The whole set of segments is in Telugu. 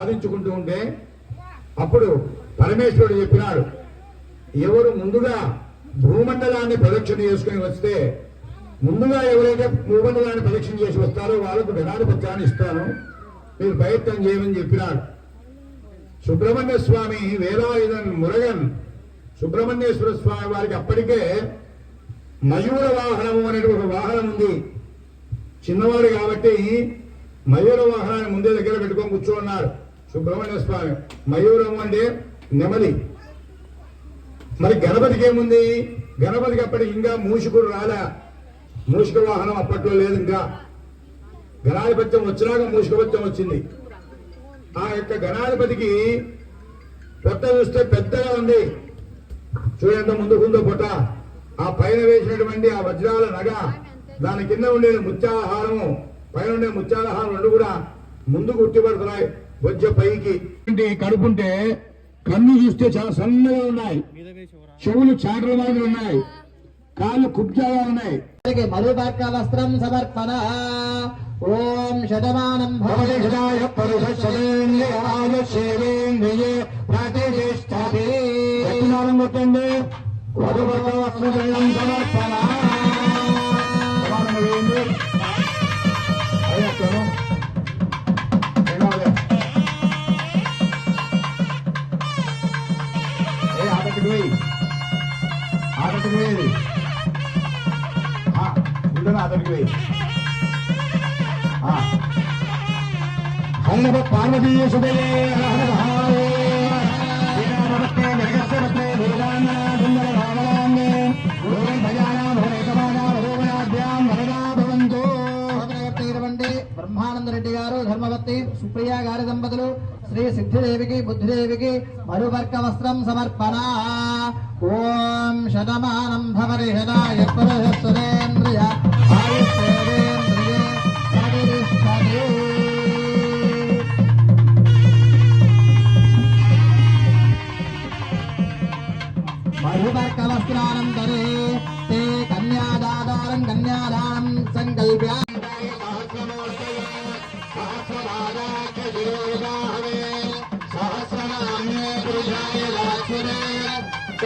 సాధించుకుంటూ ఉంటే అప్పుడు పరమేశ్వరుడు చెప్పినాడు ఎవరు ముందుగా భూమండలాన్ని ప్రదక్షిణ చేసుకుని వస్తే ముందుగా ఎవరైతే భూమండలాన్ని ప్రదక్షిణ చేసి వస్తారో వాళ్ళకు గణాధిపత్యాన్ని ఇస్తాను మీరు ప్రయత్నం చేయమని చెప్పినాడు. సుబ్రహ్మణ్య స్వామి వేలాయుధన్ మురగన్ సుబ్రహ్మణ్యేశ్వర స్వామి వారికి అప్పటికే మయూర వాహనము అనేది ఒక వాహనం ఉంది. చిన్నవాడు కాబట్టి మయూర వాహనాన్ని ముందే దగ్గర పెట్టుకొని కూర్చోన్నారు సుబ్రహ్మణ్య స్వామి మయూరం అంటే నెమలి. మరి గణపతికి ఏముంది? గణపతికి అప్పటికి ఇంకా మూషికుడు రాలా. మూషిక వాహనం అప్పట్లో లేదు ఇంకా. గణాధిపత్యం వచ్చినాక మూషికపత్యం వచ్చింది. ఆ యొక్క గణాధిపతికి పొట్ట చూస్తే పెద్దగా ఉంది. చూడంత ముందుకుందో పొట్ట. ఆ పైన వేసినటువంటి ఆ వజ్రాల నగ దాని కింద ఉండే ముత్యాలహారము పైన ఉండే ముత్యాలహారం రెండు కూడా ముందుకు ఉట్టిపడుతున్నాయి. వజ్ర పైకి. కడుపుంటే కన్ను చూస్తే చాలా సన్నగా ఉన్నాయి. చెవులు చాటల మాదిరి ఉన్నాయి. కాళ్ళు కుబ్జాగా ఉన్నాయి. వారికి మధుపర్క వస్త్రం సమర్పణ. ఓం శతమానం భవతి. భవతిషదాయ పరుషేంద్రియాయ సేవేంద్రియే ప్రతిష్టతి. ఎత్తునారం కొట్టండి వధువర్గ వస్త్రం సమర్పణ. ఏ ఆటకి పోయి ఆటకి పోయేది ఉండను ఆటకి పోయి హల్లవ పార్వతీయ బ్రహ్మానందరెడ్డి గారు ధర్మవతి సుప్రియ గారి దంపతులు శ్రీ సిద్ధిదేవికి బుద్ధిదేవికి మరువర్క వస్త్రం సమర్పణ. ఓం శతమానం భవరి హృదాయ పురుషేంద్రియ ఆయుష్ేంద్రియ ప్రతిష్టతి ते కన్యాదాతారం కన్యాదానం సంకల్ప్య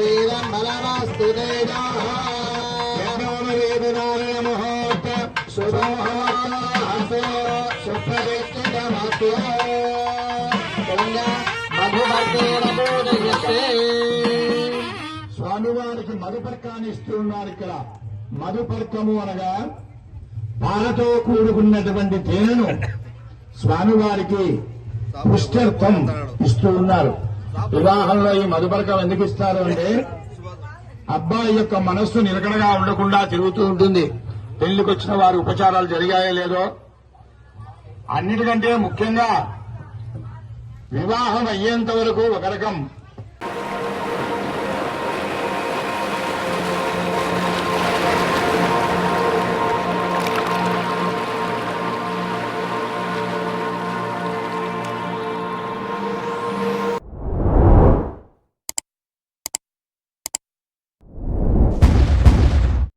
స్వామివారికి యజ్ఞోపంతం ముహూర్త స్వామివారికి మధుపర్కాన్ని ఇస్తూ ఉన్నారు ఇక్కడ. మధుపర్కము అనగా పాలతో కూడుకున్నటువంటి తేనెను స్వామివారికి పుష్కర్థం ఇస్తూ ఉన్నారు. వివాహంలో ఈ మధుపరకం ఎందుకు ఇస్తారు అంటే అబ్బాయి యొక్క మనస్సు నిలకడగా ఉండకుండా తిరుగుతూ ఉంటుంది. పెళ్ళికి వచ్చిన వారి ఉపచారాలు జరిగాయో లేదో అన్నిటికంటే ముఖ్యంగా వివాహం అయ్యేంత వరకు ఒక రకం